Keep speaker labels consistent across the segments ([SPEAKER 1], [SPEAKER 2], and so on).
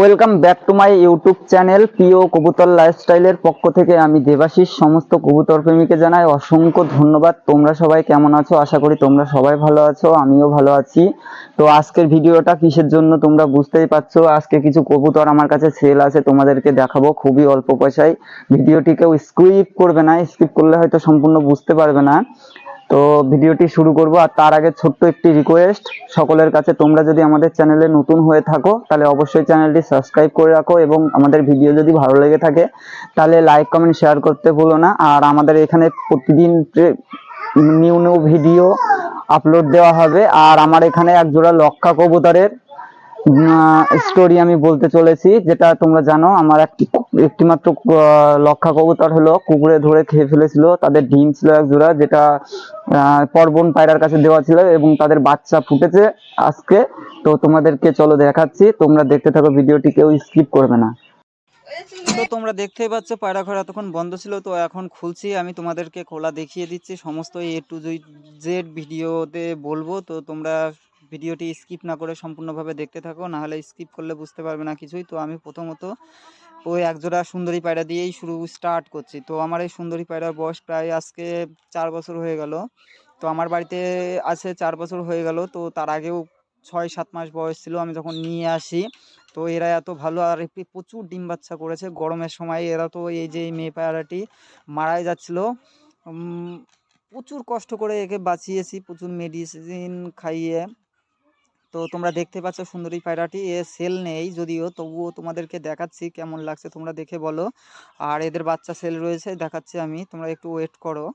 [SPEAKER 1] Welcome back to my YouTube channel প্রিয় কবুতর লাইফস্টাইলের পক্ষ থেকে আমি দেবাশিস। সমস্ত কবুতর প্রেমীকে জানাই অসংখ্য ধন্যবাদ। তোমরা সবাই কেমন আছো? আশা করি তোমরা সবাই ভালো আছো, আমিও ভালো আছি। তো আজকের ভিডিওটা কিসের জন্য তোমরা বুঝতেই পারছ? আজকে কিছু কবুতর আমার কাছে সেল আছে, তোমাদেরকে দেখাবো খুবই অল্প পয়সায়। ভিডিওটি কেউ স্কিপ করবে না স্কিপ করলে হয়তো সম্পূর্ণ বুঝতে পারবে না। তো ভিডিওটি শুরু করব, আর তার আগে ছোট্ট একটি রিকোয়েস্ট সকলের কাছে তোমরা যদি আমাদের চ্যানেলে নতুন হয়ে থাকো, তাহলে অবশ্যই চ্যানেলটি সাবস্ক্রাইব করে রাখো এবং আমাদের ভিডিও যদি ভালো লেগে থাকে, তাহলে লাইক কমেন্ট শেয়ার করতে ভুলো না। আর আমাদের এখানে প্রতিদিন নিউ নিউ ভিডিও আপলোড দেওয়া হবে, আর আমার এখানে এক জোড়া লক্ষা কবুতরের স্টোরি আমি বলতে চলেছি, যেটা তোমরা জানো, আমার একটি একটিমাত্র লক্ষা কবুতর হলো, কুকুরে ধরে খেয়ে ফেলেছিল, তাদের ডিম ছিল এক জোড়া, যেটা পর্বন পায়রার কাছে দেওয়া ছিল এবং তাদের বাচ্চা ফুটেছে আজকে। তো তোমাদেরকে চলো দেখাচ্ছি, তোমরা দেখতে থাকো, ভিডিওটি কেউ স্কিপ করবে না। তো তোমরা দেখতেই পাচ্ছ, পায়রা ঘর এতক্ষণ বন্ধ ছিল, তো এখন খুলছি, আমি তোমাদেরকে খোলা দেখিয়ে দিচ্ছি, সমস্ত এ টু জেড ভিডিওতে বলব, তো তোমরা ভিডিওটি স্কিপ না করে সম্পূর্ণভাবে দেখতে থাকো না হলে স্কিপ করলে বুঝতে পারবে না কিছুই। তো আমি প্রথমত ওই একজোড়া সুন্দরী পায়রা দিয়েই শুরু স্টার্ট করছি। তো আমার এই সুন্দরী পায়রার বয়স প্রায় আজকে চার বছর হয়ে গেল। তো আমার বাড়িতে আছে চার বছর হয়ে গেল। তো তার আগেও ছয় সাত মাস বয়স ছিল, আমি যখন নিয়ে আসি, তো এরা এত ভালো আর প্রচুর ডিম বাচ্চা করেছে। গরমের সময় এরা তো এই যে মেয়ে পায়রাটি মারাই যাচ্ছিল। প্রচুর কষ্ট করে একে বাঁচিয়েছি, প্রচুর মেডিসিন খাইয়ে। তো তোমরা দেখতে পাচ্ছ সুন্দরী পায়রাটি এ সেল নেই যদিও, তবুও তোমাদেরকে দেখাচ্ছি কেমন লাগছে, তোমরা দেখে বলো। আর এদের বাচ্চা সেল রয়েছে, দেখাচ্ছি আমি, তোমরা একটু ওয়েট করো।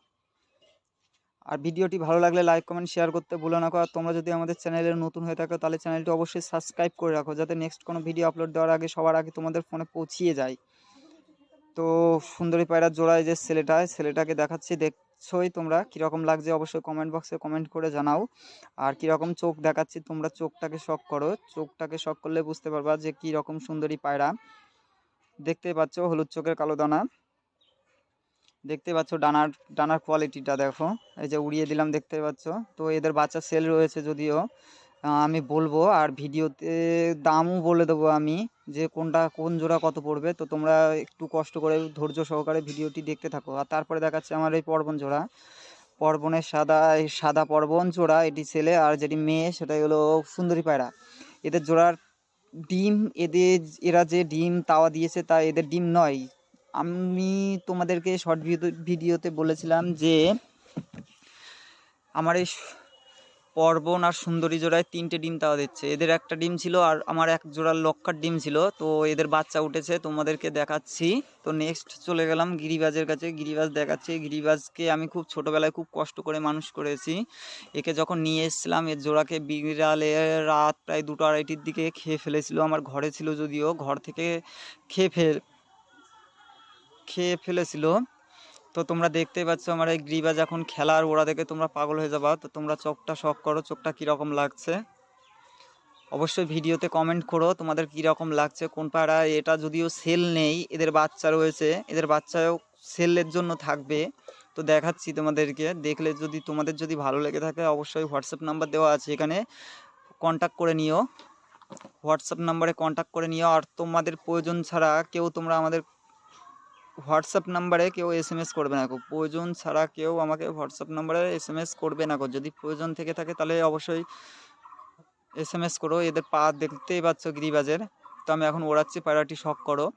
[SPEAKER 1] আর ভিডিওটি ভালো লাগলে লাইক কমেন্ট শেয়ার করতে ভুলো না আর তোমরা যদি আমাদের চ্যানেলে নতুন হয়ে থাকো, তাহলে চ্যানেলটি অবশ্যই সাবস্ক্রাইব করে রাখো, যাতে নেক্সট কোনো ভিডিও আপলোড দেওয়ার আগে, সবার আগে তোমাদের ফোনে পৌঁছিয়ে যায়। তো সুন্দরী পায়রার জোড়ায় যে ছেলেটা ছেলেটাকে দেখাচ্ছি দেখছোই তোমরা? কীরকম লাগছে অবশ্যই কমেন্ট বক্সে কমেন্ট করে জানাও। আর কীরকম চোখ দেখাচ্ছি তোমরা চোখটাকে শখ করো। চোখটাকে শখ করলে বুঝতে পারবা যে কী রকম সুন্দরী পায়রা। দেখতে পাচ্ছ হলুদ চোখের কালো দানা। দেখতে পাচ্ছ ডানার ডানার কোয়ালিটিটা দেখো। এই যে উড়িয়ে দিলাম দেখতে পাচ্ছ। তো এদের বাচ্চা সেল রয়েছে যদিও। আমি বলব আর ভিডিওতে দামও বলে দেবো আমি। যে কোনটা, কোন জোড়া কত পড়বে, তো তোমরা একটু কষ্ট করে ধৈর্য সহকারে ভিডিওটি দেখতে থাকো। আর তারপরে দেখাচ্ছে আমার এই পর্বন জোড়া। পর্বনের সাদা, এই সাদা পর্বন জোড়া, এটি ছেলে আর যেটি মেয়ে, সেটাই হলো সুন্দরী পায়রা। এদের জোড়ার ডিম, এদের, এরা যে ডিম তাওয়া দিয়েছে তা এদের ডিম নয়। আমি তোমাদেরকে শর্ট ভিডিওতে বলেছিলাম যে, আমার এই পর্বন আর সুন্দরী জোড়ায় তিনটে ডিম তাওয়া দিচ্ছে। এদের একটা ডিম ছিল আর আমার এক জোড়ার লক্ষার ডিম ছিল। তো এদের বাচ্চা উঠেছে, তোমাদেরকে দেখাচ্ছি। তো নেক্সট চলে গেলাম গিরিবাজের কাছে। গিরিবাজ দেখাচ্ছি। গিরিবাজকে আমি খুব ছোটোবেলায় খুব কষ্ট করে মানুষ করেছি। একে যখন নিয়ে এসেছিলাম, এর জোড়াকে বিড়ালে রাত প্রায় দুটো আড়াইটির দিকে খেয়ে ফেলেছিল। আমার ঘরে ছিল যদিও, ঘর থেকে খেয়ে ফেল, খেয়ে ফেলেছিল। তো তোমরা দেখতেই পাচ্ছ আমার এই গ্রিবাজ এখন খেলার ওরা দেখে তোমরা পাগল হয়ে যাবা, তো তোমরা চোখটা শখ করো, চোখটা কীরকম লাগছে। অবশ্যই ভিডিওতে কমেন্ট করো তোমাদের কীরকম লাগছে, কোন পাড়া, এটা যদিও সেল নেই, এদের বাচ্চা রয়েছে, এদের বাচ্চাও সেলের জন্য থাকবে। তো দেখাচ্ছি তোমাদেরকে, দেখলে যদি তোমাদের যদি ভালো লেগে থাকে অবশ্যই হোয়াটসঅ্যাপ নাম্বার দেওয়া আছে এখানে কন্ট্যাক্ট করে নিও। হোয়াটসঅ্যাপ নাম্বারে কন্ট্যাক্ট করে নিও, আর তোমাদের প্রয়োজন ছাড়া কেউ তোমরা আমাদের হোয়াটসঅ্যাপ নাম্বারে কেউ এস এম এস করবে না প্রয়োজন ছাড়া কেউ আমাকে হোয়াটসঅ্যাপ নাম্বারে এস এম এস করবে না যদি প্রয়োজন থেকে থাকে তাহলে অবশ্যই এস এম এস করো। এদের পা দেখতেই পাচ্ছ গিরিবাজের। তো আমি এখন ওড়াচ্ছি, পায়রাটি শখ করো।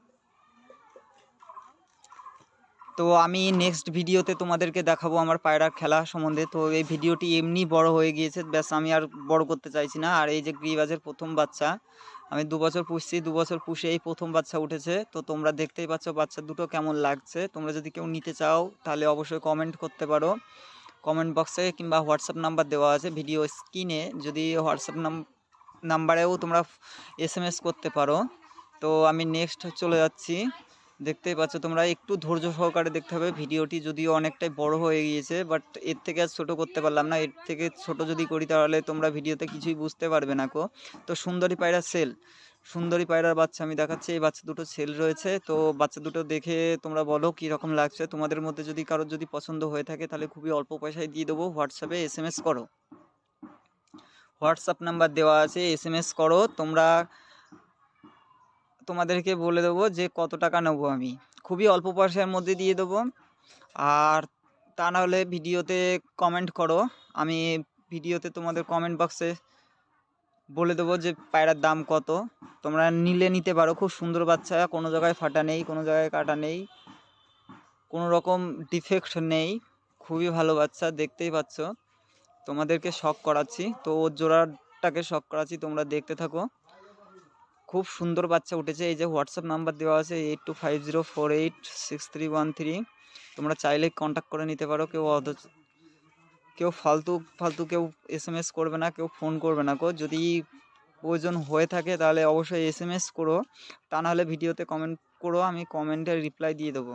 [SPEAKER 1] তো আমি নেক্সট ভিডিওতে তোমাদেরকে দেখাবো আমার পায়রার খেলা সম্বন্ধে। তো এই ভিডিওটি এমনি বড় হয়ে গিয়েছে। ব্যাস আমি আর বড় করতে চাইছি না। আর এই যে গিরিবাজের প্রথম বাচ্চা আমি দু বছর পুষছি, দু বছর পুষে এই প্রথম বাচ্চা উঠেছে। তো তোমরা দেখতেই পাচ্ছ বাচ্চা দুটো কেমন লাগছে। তোমরা যদি কেউ নিতে চাও, তাহলে অবশ্যই কমেন্ট করতে পারো। কমেন্ট বক্সে কিংবা হোয়াটসঅ্যাপ নাম্বার দেওয়া আছে ভিডিও স্ক্রিনে যদি হোয়াটসঅ্যাপ নাম্বারেও তোমরা এস করতে পারো। তো আমি নেক্সট চলে যাচ্ছি। দেখতেই পাচ্ছ তোমরা, একটু ধৈর্য সহকারে দেখতে হবে। ভিডিওটি যদিও অনেকটাই বড় হয়ে গিয়েছে বাট এর থেকে আর ছোটো করতে পারলাম না। এর থেকে ছোট যদি করি তাহলে তোমরা ভিডিওতে কিছুই বুঝতে পারবে না কো। তো সুন্দরী পায়রা সেল, সুন্দরী পায়রার বাচ্চা আমি দেখাচ্ছি। এই বাচ্চা দুটো সেল রয়েছে, তো বাচ্চা দুটো দেখে তোমরা বলো কী রকম লাগছে। তোমাদের মধ্যে যদি কারোর যদি পছন্দ হয়ে থাকে তাহলে খুবই অল্প পয়সায় দিয়ে দেবো। হোয়াটসঅ্যাপে এস এম এস করো। হোয়াটসঅ্যাপ নাম্বার দেওয়া আছে এস এম এস করো। তোমরা তোমাদেরকে বলে দেবো যে কত টাকা নেব আমি। খুবই অল্প পয়সার মধ্যে দিয়ে দেবো। আর তা না হলে ভিডিওতে কমেন্ট করো। আমি ভিডিওতে তোমাদের কমেন্ট বক্সে বলে দেবো যে পায়রার দাম কত। তোমরা নিলে নিতে পারো। খুব সুন্দর বাচ্চা, কোনো জায়গায় ফাটা নেই, কোনো জায়গায় কাটা নেই। কোনো রকম ডিফেক্ট নেই। খুবই ভালো বাচ্চা, দেখতেই পাচ্ছ। তোমাদেরকে শখ করাচ্ছি। তো ওর জোড়াটাকে শখ করাচ্ছি, তোমরা দেখতে থাকো। খুব সুন্দর বাচ্চা উঠেছে। এই যে হোয়াটসঅ্যাপ নাম্বার দেওয়া আছে eight two five zero four eight six three one three তোমরা চাইলে কন্ট্যাক্ট করে নিতে পারো। কেউ অধ কেউ ফালতু ফালতু কেউ এস এম এস করবে না, কেউ ফোন করবে না কো যদি প্রয়োজন হয়ে থাকে তাহলে অবশ্যই এস এম এস করো। তা নাহলে ভিডিওতে কমেন্ট করো, আমি কমেন্টে রিপ্লাই দিয়ে দেবো।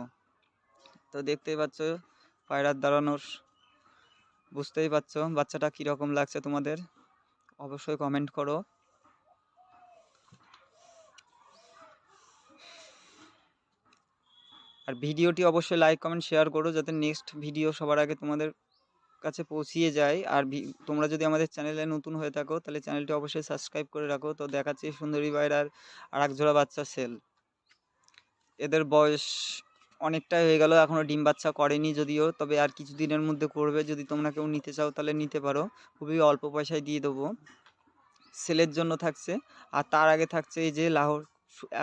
[SPEAKER 1] তো দেখতেই পাচ্ছ, পায়রার দাঁড়ানোর, বুঝতেই পারছ বাচ্চাটা কীরকম লাগছে তোমাদের? অবশ্যই কমেন্ট করো। আর ভিডিওটি অবশ্যই লাইক কমেন্ট শেয়ার করো যাতে নেক্সট ভিডিও সবার আগে তোমাদের কাছে পৌঁছিয়ে যায়। আর তোমরা যদি আমাদের চ্যানেলে নতুন হয়ে থাকো, তাহলে চ্যানেলটি অবশ্যই সাবস্ক্রাইব করে রাখো। তো দেখাচ্ছি সুন্দরী বাইরার আর এক জোড়া বাচ্চা সেল এদের বয়স অনেকটাই হয়ে গেল এখনও ডিম বাচ্চা করেনি যদিও। তবে আর কিছু দিনের মধ্যে করবে। যদি তোমরা কেউ নিতে চাও, তাহলে নিতে পারো। খুবই অল্প পয়সায় দিয়ে দেবো। সেলের জন্য থাকছে। আর তার আগে থাকছে এই যে লাহোর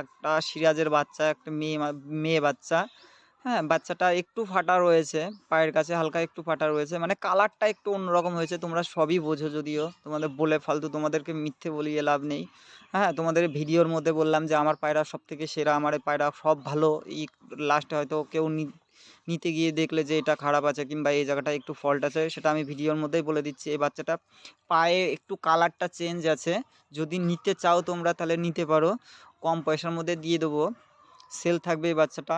[SPEAKER 1] একটা সিরাজের বাচ্চা, একটা মেয়ে মেয়ে বাচ্চা। হ্যাঁ বাচ্চাটা একটু ফাটা রয়েছে, পায়ের কাছে হালকা একটু ফাটা রয়েছে। মানে কালারটা একটু অন্যরকম হয়েছে, তোমরা সবই বোঝো যদিও। তোমাদের বলে ফালতু, তোমাদেরকে মিথ্যে বলিয়ে লাভ নেই। হ্যাঁ তোমাদের ভিডিওর মধ্যে বললাম যে, আমার পায়রা সব থেকে সেরা, আমার পায়রা সব ভালো। ই লাস্টে হয়তো কেউ নিতে গিয়ে দেখলে যে, এটা খারাপ আছে কিংবা এই জায়গাটা একটু ফল্ট আছে, সেটা আমি ভিডিওর মধ্যেই বলে দিচ্ছি। এই বাচ্চাটা পায়ে একটু কালারটা চেঞ্জ আছে। যদি নিতে চাও তোমরা তাহলে নিতে পারো। কম পয়সার মধ্যে দিয়ে দেবো। সেল থাকবে এই বাচ্চাটা।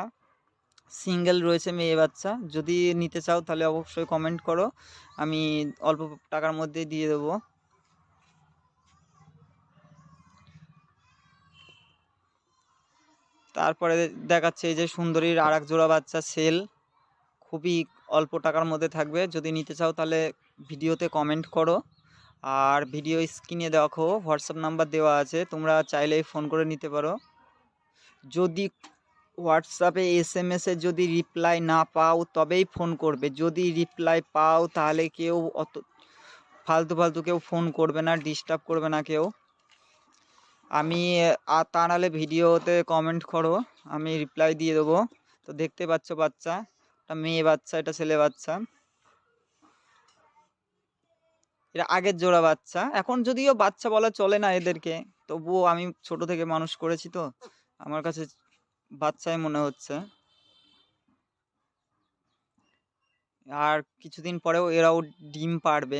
[SPEAKER 1] সিঙ্গেল রয়েছে মেয়ে বাচ্চা। যদি নিতে চাও তাহলে অবশ্যই কমেন্ট করো। আমি অল্প টাকার মধ্যে দিয়ে দেবো। তারপরে দেখাচ্ছে এই যে সুন্দরীর আর জোড়া বাচ্চা সেল খুবই অল্প টাকার মধ্যে থাকবে। যদি নিতে চাও তাহলে ভিডিওতে কমেন্ট করো। আর ভিডিও স্ক্রিনে দেখো হোয়াটসঅ্যাপ নাম্বার দেওয়া আছে, তোমরা চাইলেই ফোন করে নিতে পারো। যদি হোয়াটসঅ্যাপে এস এম এসে যদি রিপ্লাই না পাও, তবেই ফোন করবে। যদি রিপ্লাই পাও, তাহলে কেউ অত, ফালতু ফালতু কেউ ফোন করবে না ডিস্টার্ব করবে না কেউ। আমি আর তা নাহলে ভিডিওতে কমেন্ট করো, আমি রিপ্লাই দিয়ে দেবো। তো দেখতে পাচ্ছ বাচ্চা এটা মেয়ে বাচ্চা এটা ছেলে বাচ্চা। এটা আগের জোড়া বাচ্চা। এখন যদিও বাচ্চা বলা চলে না এদেরকে, তবুও আমি ছোট থেকে মানুষ করেছি তো, আমার কাছে বাচ্চাই মনে হচ্ছে। আর কিছুদিন পরেও এরাও ডিম পারবে।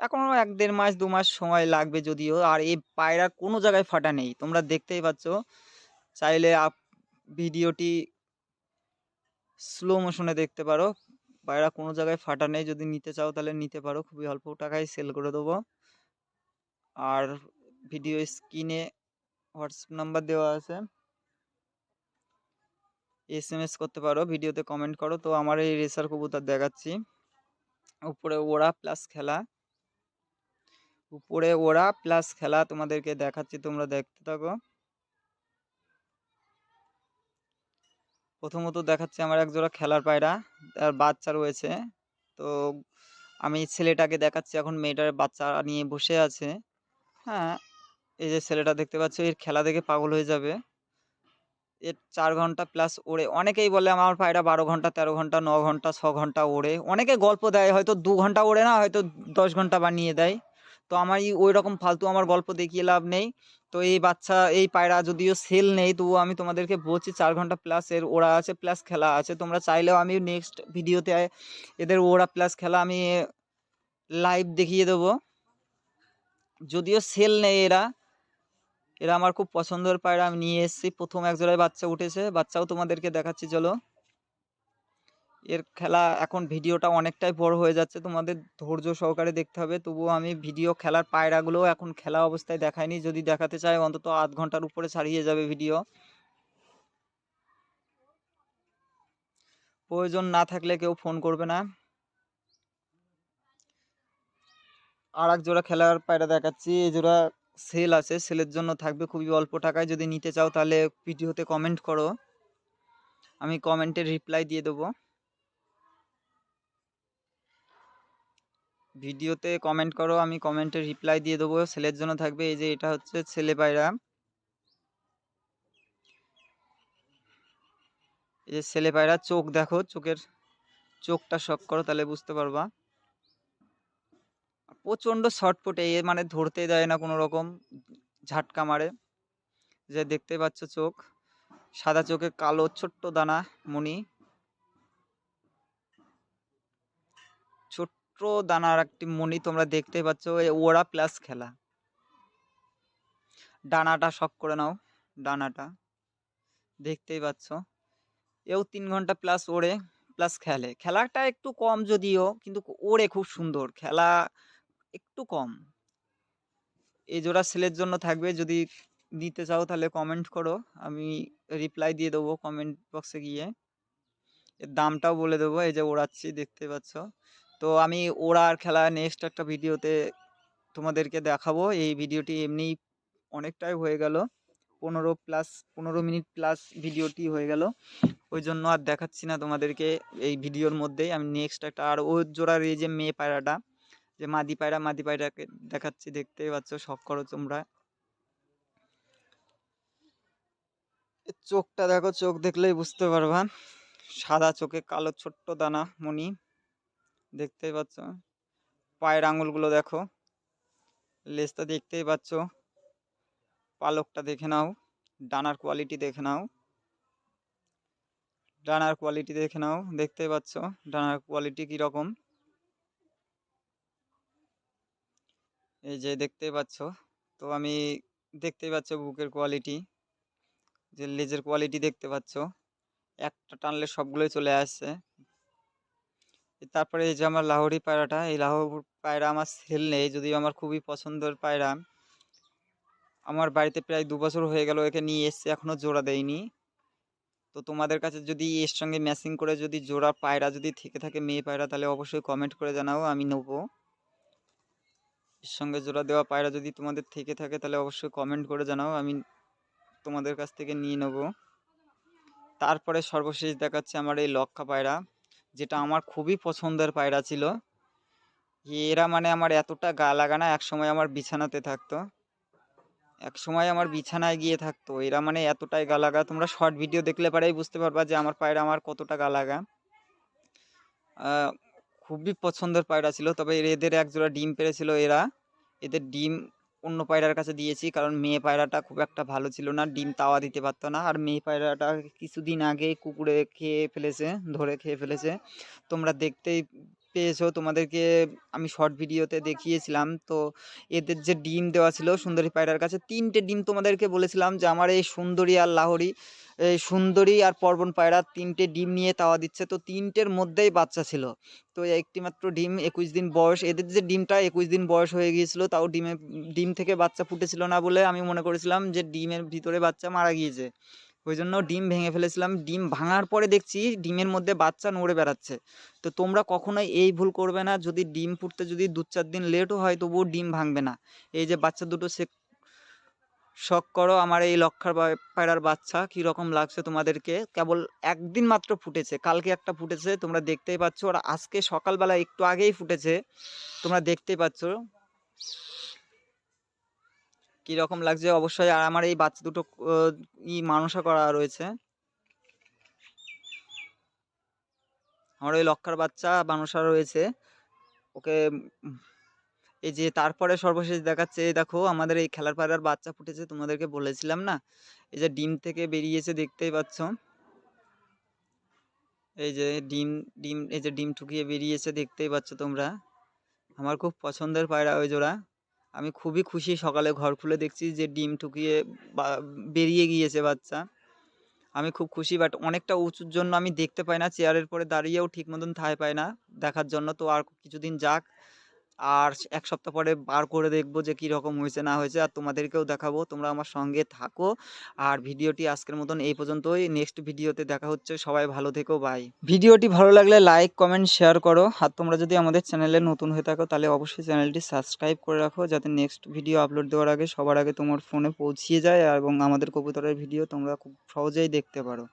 [SPEAKER 1] এখনও এক দেড় মাস, দু মাস সময় লাগবে যদিও, আর এই পায়রা কোনো জায়গায় ফাটা নেই। তোমরা দেখতেই পাচ্ছ, চাইলে আপ ভিডিওটি স্লো মোশনে দেখতে পারো। পায়রা কোনো জায়গায় ফাটা নেই, যদি নিতে চাও তাহলে নিতে পারো। খুবই অল্প টাকায় সেল করে দেবো। আর ভিডিও স্ক্রিনে হোয়াটসঅ্যাপ নাম্বার দেওয়া আছে। এস এম এস করতে পারো ভিডিওতে কমেন্ট করো। তো আমার এই রেসার কবুতর দেখাচ্ছি। উপরে ওড়া প্লাস খেলা। উপরে ওড়া প্লাস খেলা তোমাদেরকে দেখাচ্ছি, তোমরা দেখতে থাকো। প্রথমত দেখাচ্ছি আমার এক জোড়া খেলার পায়রা, তার বাচ্চা রয়েছে। তো আমি ছেলেটাকে দেখাচ্ছি, এখন মেয়েটার বাচ্চা নিয়ে বসে আছে। হ্যাঁ এই যে ছেলেটা দেখতে পাচ্ছ, এর খেলা দেখে পাগল হয়ে যাবে। এর চার ঘণ্টা প্লাস ওড়ে। অনেকেই বলে আমার পায়রা বারো ঘণ্টা, তেরো ঘণ্টা, ন ঘণ্টা, ছ ঘণ্টা ওড়ে। অনেকে গল্প দেয়, হয়তো দু ঘণ্টা ওড়ে না, হয়তো দশ ঘণ্টা বানিয়ে দেয়। তো আমার ওই রকম ফালতু আমার গল্প দেখিয়ে লাভ নেই। তো এই বাচ্চা, এই পায়রা যদিও সেল নেই, তবুও আমি তোমাদেরকে বলছি চার ঘণ্টা প্লাস এর ওড়া আছে প্লাস খেলা আছে। তোমরা চাইলেও আমি নেক্সট ভিডিওতে এদের ওড়া প্লাস খেলা আমি লাইভ দেখিয়ে দেবো। যদিও সেল নেই এরা। এরা আমার খুব পছন্দের পায়রা, আমি নিয়ে এসেছি। প্রথম এক জোড়ায় বাচ্চা উঠেছে। বাচ্চাও তোমাদেরকে দেখাচ্ছি, চলো। এর খেলা এখন ভিডিওটা অনেকটাই বড় হয়ে যাচ্ছে, তোমাদের ধৈর্য সহকারে দেখতে হবে। তবুও আমি ভিডিও খেলার পায়রাগুলো এখন খেলা অবস্থায় দেখাইনি। যদি দেখাতে চাই অন্তত আধ ঘণ্টার উপরে ছাড়িয়ে যাবে ভিডিও। প্রয়োজন না থাকলে কেউ ফোন করবে না। আর এক জোড়া খেলার পায়রা দেখাচ্ছি। এই জোড়া সেল আছে, সেলের জন্য থাকবে খুবই অল্প টাকায়। যদি নিতে চাও তাহলে ভিডিওতে কমেন্ট করো। আমি কমেন্টে রিপ্লাই দিয়ে দেবো। ভিডিওতে কমেন্ট করো, আমি কমেন্টে রিপ্লাই দিয়ে দেবো। সেলের জন্য থাকবে এই যে এটা হচ্ছে ছেলে পায়রা। এই যে ছেলে পায়রা চোখ দেখো, চোখের চোখটা শক করো, তাহলে বুঝতে পারবা। প্রচণ্ড শর্টফুটে এ মানে ধরতে দেয় না কোনো রকম, ঝাটকা মারে। যে দেখতে পাচ্ছ চোখ, সাদা চোখে কালো ছোট্ট দানা মণি ছোট্ট দানার একটি মণি তোমরা দেখতে পাচ্ছ ওরা প্লাস খেলা। ডানাটা শক করে নাও ডানাটা দেখতেই পাচ্ছ, এও তিন ঘণ্টা প্লাস ওড়ে প্লাস খেলে। খেলাটা একটু কম যদিও, কিন্তু ওড়ে খুব সুন্দর। খেলা একটু কম। এই জোড়া সেলের জন্য থাকবে, যদি নিতে চাও তাহলে কমেন্ট করো। আমি রিপ্লাই দিয়ে দেবো কমেন্ট বক্সে গিয়ে। এর দামটাও বলে দেবো, এই যে ওড়াচ্ছি, দেখতে পাচ্ছ। তো আমি ওড়ার খেলা নেক্সট একটা ভিডিওতে তোমাদেরকে দেখাবো। এই ভিডিওটি এমনি অনেকটাই হয়ে গেল। পনেরো প্লাস পনেরো মিনিট প্লাস ভিডিওটি হয়ে গেল। ওই জন্য আর দেখাচ্ছি না তোমাদেরকে এই ভিডিওর মধ্যেই। আমি নেক্সট একটা আর ও জোড়ার এই যে মেয়ে পায়রাটা, যে মাদি পায়রা, মাদি পায়রাকে দেখাচ্ছি। দেখতেই পাচ্ছ শখ করো তোমরা। চোখটা দেখো, চোখ দেখলেই বুঝতে পারবা। সাদা চোখে কালো ছোট্ট দানা মণি। দেখতেই পাচ্ছ। পায়ের আঙুলগুলো দেখো। লেজটা দেখতেই পাচ্ছ। পালকটা দেখে নাও। ডানার কোয়ালিটি দেখে নাও। ডানার কোয়ালিটি দেখে নাও। দেখতেই পাচ্ছ ডানার কোয়ালিটি কীরকম। এই যে দেখতেই পাচ্ছ। তো আমি দেখতেই পাচ্ছ বুকের কোয়ালিটি যে লেজের কোয়ালিটি দেখতে পাচ্ছ। একটা টানলে সবগুলোই চলে আসছে। তারপরে এই যে আমার লাহোরি পায়রাটা, এই লাহোর পায়রা আমার সেল নেই, যদিও আমার খুবই পছন্দের পায়রা। আমার বাড়িতে প্রায় দু বছর হয়ে গেল একে নিয়ে এসছে এখনও জোড়া দেয়নি। তো তোমাদের কাছে যদি এর সঙ্গে ম্যাচিং করে যদি জোড়া পায়রা যদি থেকে থাকে মেয়ে পায়রা, তাহলে অবশ্যই কমেন্ট করে জানাও, আমি নেব। এর সঙ্গে জোড়া দেওয়া পায়রা যদি তোমাদের থেকে থাকে, তাহলে অবশ্যই কমেন্ট করে জানাও, আমি তোমাদের কাছ থেকে নিয়ে নেব। তারপরে সর্বশেষ দেখাচ্ছে আমার এই লক্ষা পায়রা। যেটা আমার খুবই পছন্দের পায়রা ছিল। এরা মানে আমার এতটা গা লাগানা এক সময় আমার বিছানাতে থাকতো। এক সময় আমার বিছানায় গিয়ে থাকতো। এরা মানে এতটাই গা লাগা, তোমরা শর্ট ভিডিও দেখলে পারেই বুঝতে পারবা যে আমার পায়রা আমার কতটা গা লাগা। খুবই পছন্দের পায়রা ছিল, তবে এদের এক জোড়া ডিম পেরেছিল এরা। এদের ডিম অন্য পায়রার কাছে দিয়েছি, কারণ মেয়ে পায়রাটা খুব একটা ভালো ছিল না, ডিম তাওয়া দিতে পারতো না। আর মেয়ে পায়রাটা কিছুদিন আগে কুকুরে খেয়ে ফেলেছে, ধরে খেয়ে ফেলেছে। তোমরা দেখতেই পেয়েছ। তোমাদেরকে আমি শর্ট ভিডিওতে দেখিয়েছিলাম। তো এদের যে ডিম দেওয়া ছিল, সুন্দরী পায়রার কাছে, তিনটে ডিম তোমাদেরকে বলেছিলাম যে, আমার এই সুন্দরী আর লাহরি, এই সুন্দরী আর পর্বন পায়রা তিনটে ডিম নিয়ে তাওয়া দিচ্ছে। তো তিনটের মধ্যেই বাচ্চা ছিল। তো একটি মাত্র ডিম একুশ দিন বয়স। এদের যে ডিমটা একুশ দিন বয়স হয়ে গিয়েছিল, তাও ডিমে, ডিম থেকে বাচ্চা ফুটেছিল না বলে আমি মনে করেছিলাম যে, ডিমের ভিতরে বাচ্চা মারা গিয়েছে। ওই জন্য ডিম ভেঙে ফেলেছিলাম। ডিম ভাঙার পরে দেখছি ডিমের মধ্যে বাচ্চা নড়ে বেড়াচ্ছে। তো তোমরা কখনোই এই ভুল করবে না, যদি ডিম ফুটতে যদি দু চার দিন লেটও হয় তবুও ডিম ভাঙবে না। এই যে বাচ্চা দুটো সে শখ করো আমার এই লক্ষার পায়রার বাচ্চা, কীরকম লাগছে তোমাদেরকে? কেবল একদিন মাত্র ফুটেছে, কালকে একটা ফুটেছে, তোমরা দেখতেই পাচ্ছ। আর আজকে সকালবেলা একটু আগেই ফুটেছে, তোমরা দেখতেই পাচ্ছ। কীরকম লাগছে? অবশ্যই আর আমার এই বাচ্চা দুটো ই মানুষা করা রয়েছে। আমার ওই লক্ষার বাচ্চা মানুষা রয়েছে। ওকে, এই যে তারপরে সর্বশেষ দেখাচ্ছে দেখো আমাদের এই খেলার পাড়ার বাচ্চা ফুটেছে, তোমাদেরকে বলেছিলাম না? এই যে ডিম থেকে বেরিয়েছে, দেখতেই পাচ্ছ। এই যে ডিম ডিম, এই যে ডিম ঠুকিয়ে বেরিয়েছে, দেখতেই পাচ্ছ তোমরা। আমার খুব পছন্দের পায়রা ওই জোড়া। আমি খুবই খুশি সকালে ঘর খুলে দেখছি যে ডিম ঠুকিয়ে বেরিয়ে গিয়েছে বাচ্চা। আমি খুব খুশি বাট অনেকটা উঁচুর জন্য আমি দেখতে পাই না, চেয়ারের পরে দাঁড়িয়েও ঠিক মতন থাই পাই না। দেখার জন্য তো আর কিছুদিন যাক। আর এক সপ্তাহ পরে বার করে দেখব যে কী রকম হয়েছে, না হয়েছে। আর তোমাদেরকেও দেখাবো, তোমরা আমার সঙ্গে থাকো। আর ভিডিওটি আজকের মতন এই পর্যন্তই। নেক্সট ভিডিওতে দেখা হচ্ছে। সবাই ভালো থেকো বাই ভিডিওটি ভালো লাগলে লাইক কমেন্ট শেয়ার করো। আর তোমরা যদি আমাদের চ্যানেলে নতুন হয়ে থাকো, তাহলে অবশ্যই চ্যানেলটি সাবস্ক্রাইব করে রাখো, যাতে নেক্সট ভিডিও আপলোড দেওয়ার আগে সবার আগে তোমার ফোনে পৌঁছিয়ে যায়। এবং আমাদের কবুতরের ভিডিও তোমরা খুব সহজেই দেখতে পারো।